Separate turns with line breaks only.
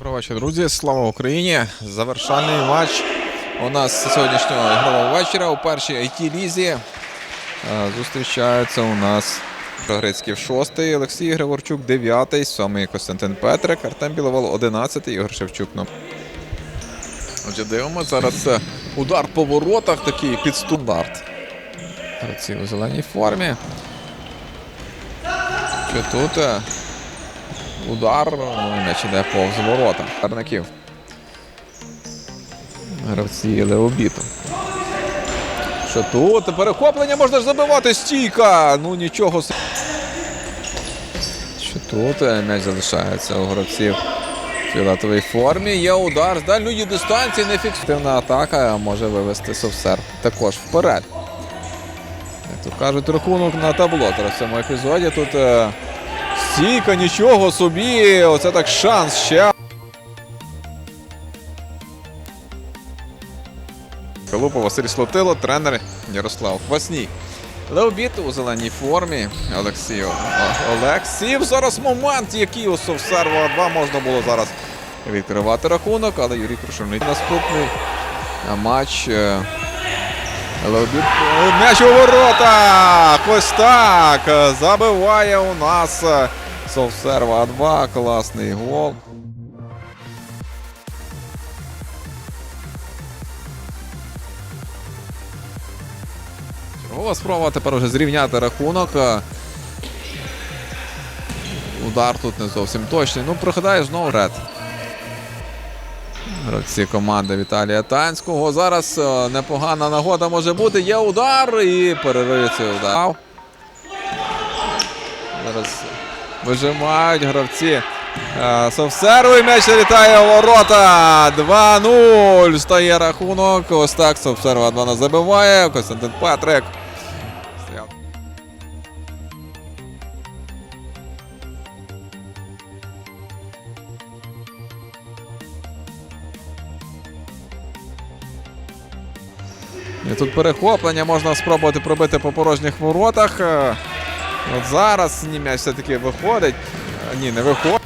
Добрий вечір, друзі. Слава Україні! Завершальний матч у нас сьогоднішнього ігрового вечора у першій it лізі Е, Зустрічаються у нас Прогрицький в шостий, Олексій Григорчук дев'ятий, сьомий Костянтин Петрик, Артем Біловол одинадцятий, Ігор Шевчук. Ну. Отже, дивимося. Зараз е, удар по воротах такий під стандарт. Гравці у зеленій формі. Що тут? Е, Удар, ну м'яч іде повз ворота. Карників. Гравці Леобіту. Що тут? Перехоплення можна ж забивати стійка! Ну нічого. Що тут? Е, М'яч залишається у гравців в фіолетовій формі. Є удар з дальньої дистанції, нефіксативна атака може вивести Совсер також вперед. Як то кажуть, рахунок на табло. Зараз в цьому епізоді тут. Е, Стійка, нічого собі. Оце так шанс ще. Калупа Василь Слотило, тренер Ярослав Квасній. Леобіт у зеленій формі. Олексій Олексів. Зараз момент, який у Совсерва 2 можна було зараз відкривати рахунок, але Юрій Крушельний наступний матч. е, Леобіт. е, М'яч у воротах! Ось так. е, Забиває у нас е, Совсерва 2. Класний гол. Чергова спроба тепер уже зрівняти рахунок. Удар тут не зовсім точний. Ну, прохидає знову ред. Гравці команди Віталія Танського. Зараз е, непогана нагода може бути. Є удар і перериє цей удар. Зараз вижимають гравці. Е, Совсеру і м'яч літає у ворота. 2-0. Стає рахунок. Ось так Совсерва 2 забиває. Костянтин Петрик. І тут перехоплення можна спробувати пробити по порожніх воротах. От зараз ні, м'яч все-таки виходить. Е, Ні, не виходить.